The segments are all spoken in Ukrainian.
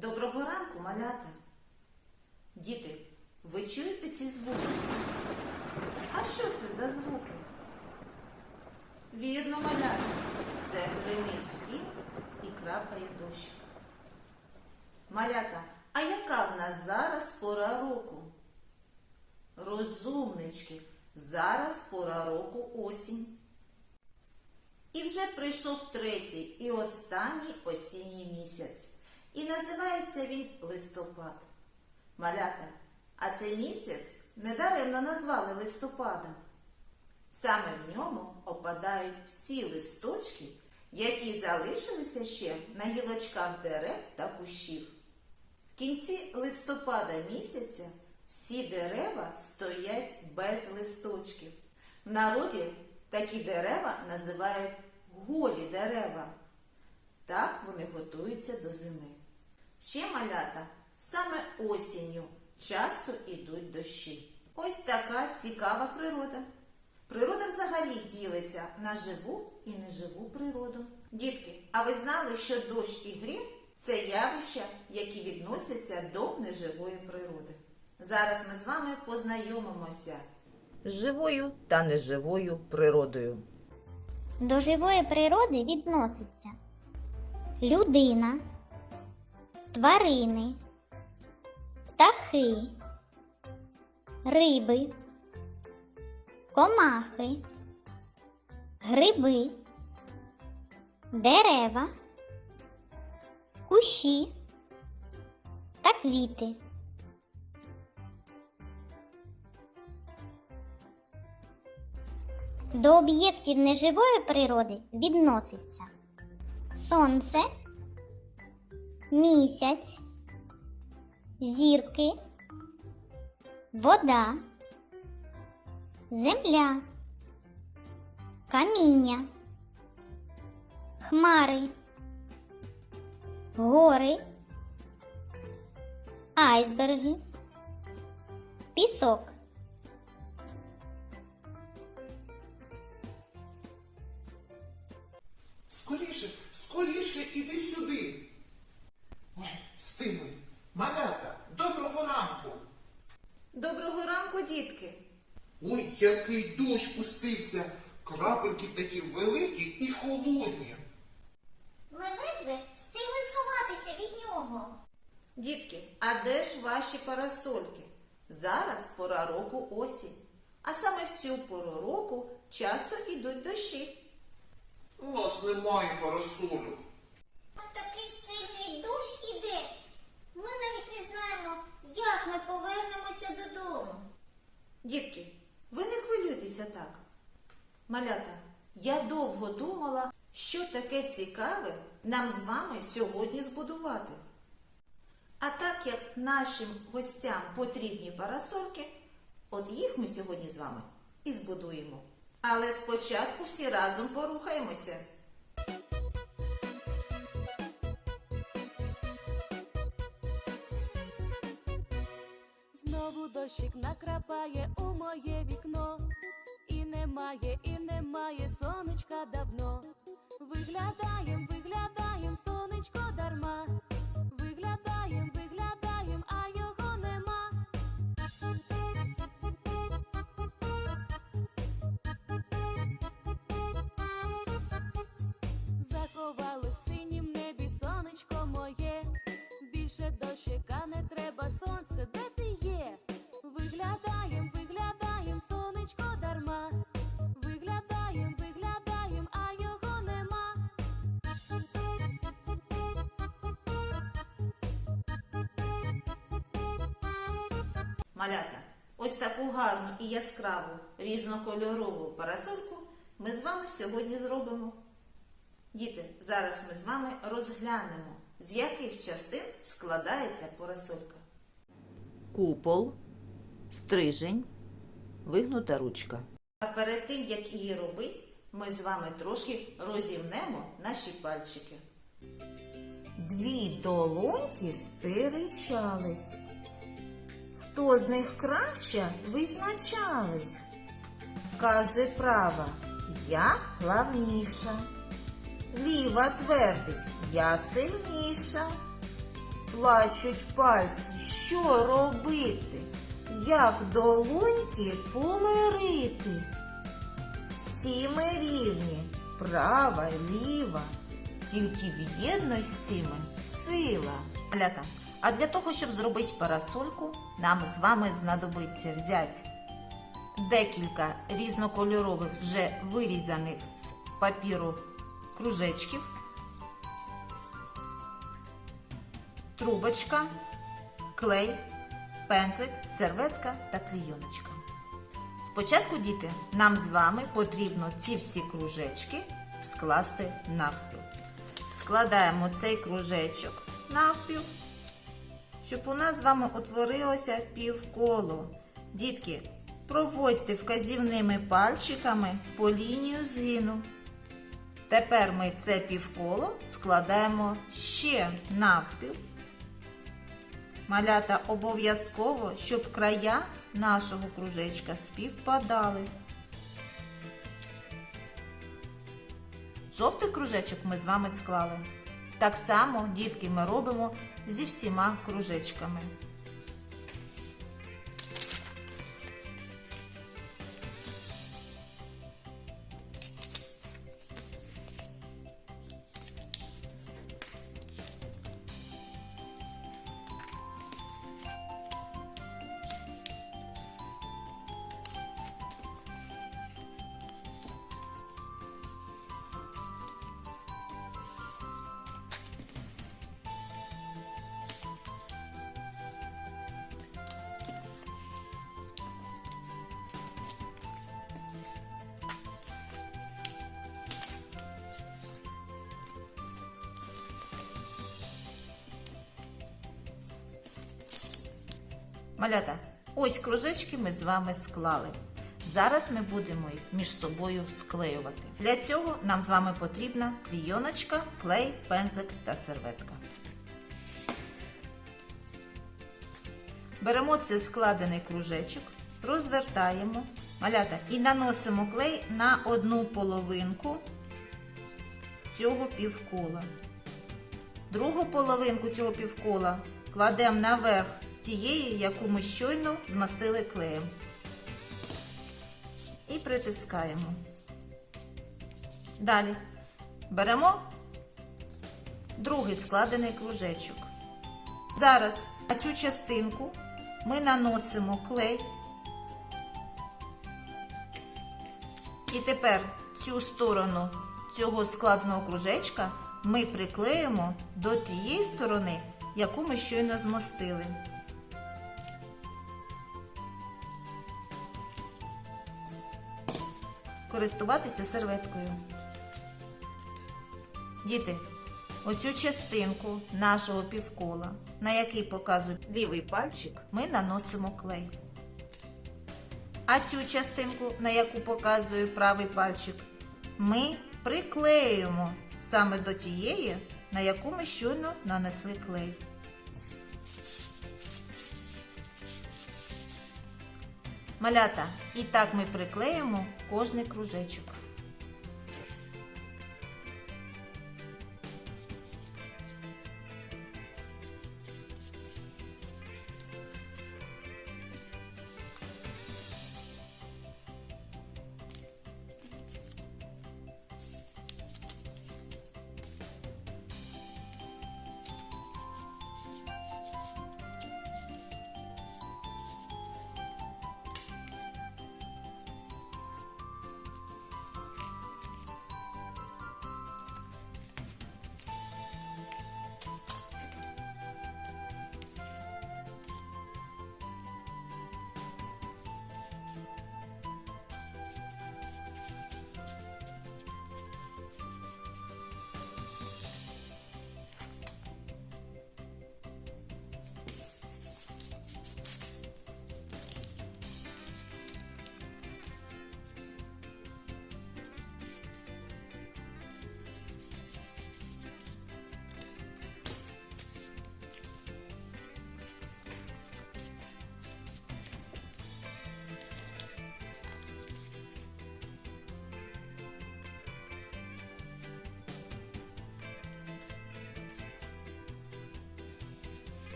Доброго ранку, малята. Діти, ви чуєте ці звуки? А що це за звуки? Вірно, малята. Це гримить грім і крапає дощик. Малята, а яка в нас зараз пора року? Розумнички, зараз пора року осінь. І вже прийшов третій і останній осінній місяць. І називається він листопад. Малята, а цей місяць недаремно назвали листопадом. Саме в ньому опадають всі листочки, які залишилися ще на гілочках дерев та кущів. В кінці листопада місяця всі дерева стоять без листочків. В народі такі дерева називають голі дерева. Так вони готуються до зими. Ще малята саме осінню часто йдуть дощі. Ось така цікава природа. Природа взагалі ділиться на живу і неживу природу. Дітки, а ви знали, що дощ і грім це явища, які відносяться до неживої природи. Зараз ми з вами познайомимося з живою та неживою природою. До живої природи відноситься людина, тварини, птахи, риби, комахи, гриби, дерева, кущі та квіти. До об'єктів неживої природи відноситься сонце, місяць, зірки, вода, земля, каміння, хмари, гори, айсберги, пісок. Скоріше, скоріше іди сюди. Ой, стимуй. Малята, доброго ранку. Доброго ранку, дітки! Ой, який дощ пустився. Крапельки такі великі і холодні. Ми ледве встигли сховатися від нього. Дітки, а де ж ваші парасольки? Зараз пора року осінь. А саме в цю пору року часто йдуть дощі. У нас немає парасольок. Як ми повернемося додому. Дітки, ви не хвилюйтеся так. Малята, я довго думала, що таке цікаве нам з вами сьогодні збудувати. А так як нашим гостям потрібні парасольки, от їх ми сьогодні з вами і збудуємо. Але спочатку всі разом порухаємося. Дощик накрапає у моє вікно. І немає, і немає сонечка давно. Виглядаєм, виглядаєм, сонечко дарма. Виглядаєм, виглядаєм, а його нема. Заховалось в синім небі сонечко моє. Більше Малята, ось таку гарну і яскраву різнокольорову парасольку ми з вами сьогодні зробимо. Діти, зараз ми з вами розглянемо, з яких частин складається парасолька. Купол, стрижень, вигнута ручка. А перед тим, як її робити, ми з вами трошки розімнемо наші пальчики. Дві долоньки сперечались. Хто з них краще визначались? Каже права, я главніша. Ліва твердить, я сильніша. плачуть пальці, що робити? Як долоньки помирити? Всі ми рівні, права, ліва, тільки в єдності ми сила. А для того, щоб зробити парасольку, нам з вами знадобиться взяти декілька різнокольорових вже вирізаних з папіру кружечків, трубочка, клей, пензик, серветка та клійоночка. Спочатку, діти, нам з вами потрібно ці всі кружечки скласти навпіл. Складаємо цей кружечок навпіл, щоб у нас з вами утворилося півколо. Дітки, проводьте вказівними пальчиками по лінію згину. Тепер ми це півколо складаємо ще навпіл. Малята обов'язково, щоб края нашого кружечка співпадали. Жовтий кружечок ми з вами склали. Так само, дітки, ми робимо зі всіма кружечками. Малята, ось кружечки ми з вами склали. Зараз ми будемо їх між собою склеювати. Для цього нам з вами потрібна клійоночка, клей, пензлик та серветка. Беремо цей складений кружечок, розвертаємо малята і наносимо клей на одну половинку цього півкола. Другу половинку цього півкола кладемо наверх тієї, яку ми щойно змастили клеєм. І притискаємо. Далі беремо другий складений кружечок. Зараз на цю частинку ми наносимо клей. І тепер цю сторону цього складеного кружечка ми приклеїмо до тієї сторони, яку ми щойно змостили. Користуватися серветкою. Діти, оцю частинку нашого півкола, на який показує лівий пальчик, ми наносимо клей. А цю частинку, на яку показує правий пальчик, ми приклеюємо саме до тієї, на яку ми щойно нанесли клей. Малята, і так ми приклеїмо кожний кружечок.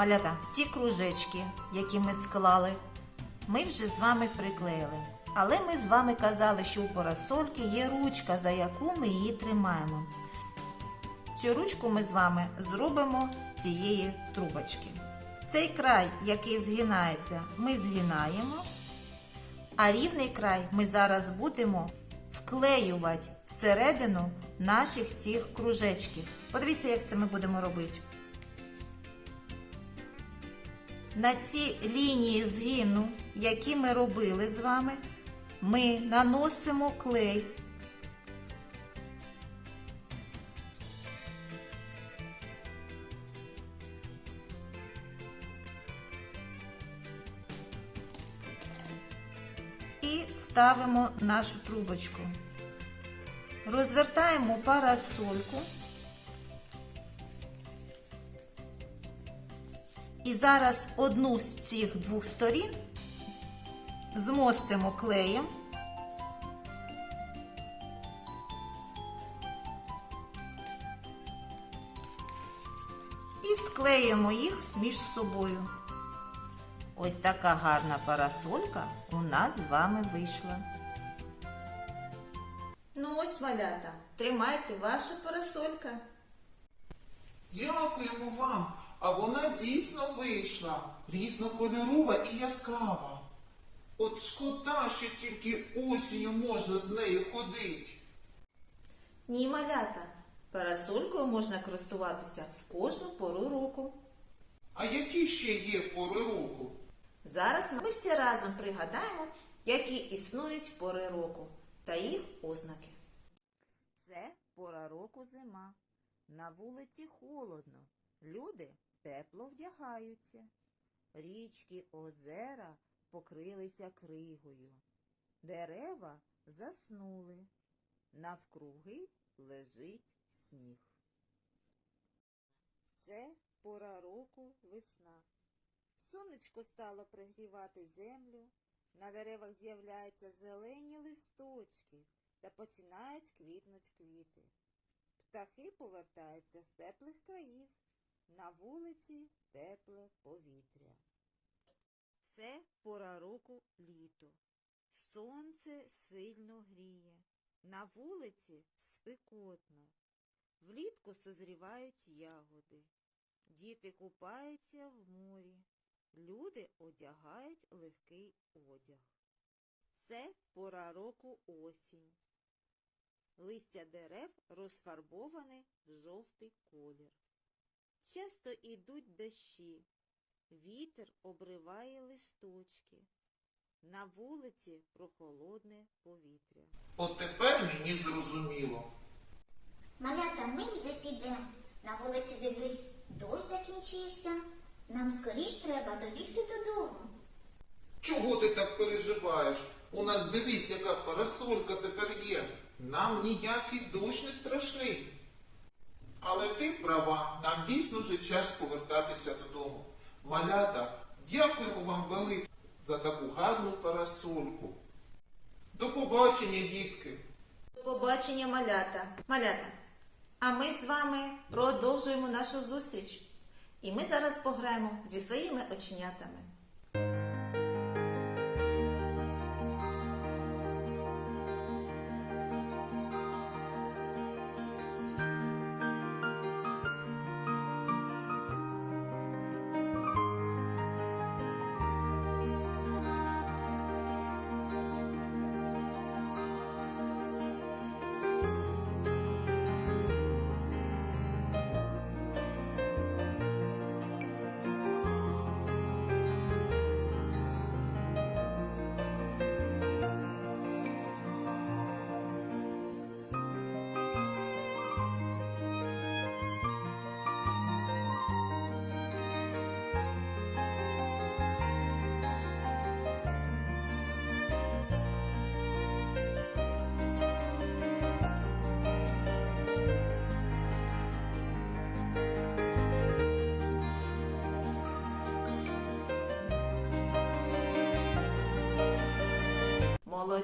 Малята, всі кружечки, які ми склали, ми вже з вами приклеїли. Але ми з вами казали, що у парасольки є ручка, за яку ми її тримаємо. Цю ручку ми з вами зробимо з цієї трубочки. Цей край, який згинається, ми згинаємо, а рівний край ми зараз будемо вклеювати всередину наших цих кружечків. Подивіться, як це ми будемо робити. На ці лінії згину, які ми робили з вами, ми наносимо клей. І ставимо нашу трубочку. Розвертаємо парасольку. І зараз одну з цих двох сторін змостимо клеєм. І склеїмо їх між собою. Ось така гарна парасолька у нас з вами вийшла. Ну ось, малята, тримайте ваша парасолька. Дякуємо вам, а вона дійсно вийшла, різнокольорова і яскрава. От шкода, що тільки осінню можна з нею ходити. Ні, малята, парасолькою можна користуватися в кожну пору року. А які ще є пори року? Зараз ми всі разом пригадаємо, які існують пори року та їх ознаки. Це пора року зима. На вулиці холодно. Люди тепло вдягаються. Річки, озера покрилися кригою. Дерева заснули. Навкруги лежить сніг. Це пора року весна. Сонечко стало пригрівати землю, на деревах з'являються зелені листочки та починають квітнуть квіти. Птахи повертаються з теплих країв, на вулиці тепле повітря. Це пора року літо. Сонце сильно гріє, на вулиці спекотно. Влітку созрівають ягоди. Діти купаються в морі. Люди одягають легкий одяг. Це пора року осінь. Листя дерев розфарбоване в жовтий колір. Часто ідуть дощі. Вітер обриває листочки. На вулиці прохолодне повітря. От тепер мені зрозуміло. Малята, ми вже підемо. На вулиці дивлюсь, дощ закінчився. Нам скоріш треба добігти додому. Чого ти так переживаєш? У нас дивись, яка парасолька тепер є. Нам ніякий дощ не страшний. Але ти права, нам дійсно вже час повертатися додому. Малята, дякуємо вам велике за таку гарну парасольку. До побачення, дітки! До побачення, малята. Малята. А ми з вами продовжуємо нашу зустріч. І ми зараз пограємо зі своїми оченятами.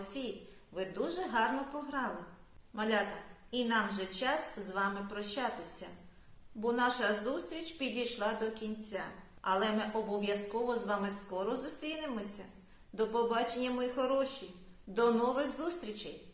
Молодці! Ви дуже гарно пограли. Малята, і нам вже час з вами прощатися, бо наша зустріч підійшла до кінця. Але ми обов'язково з вами скоро зустрінемося. До побачення, мої хороші. До нових зустрічей!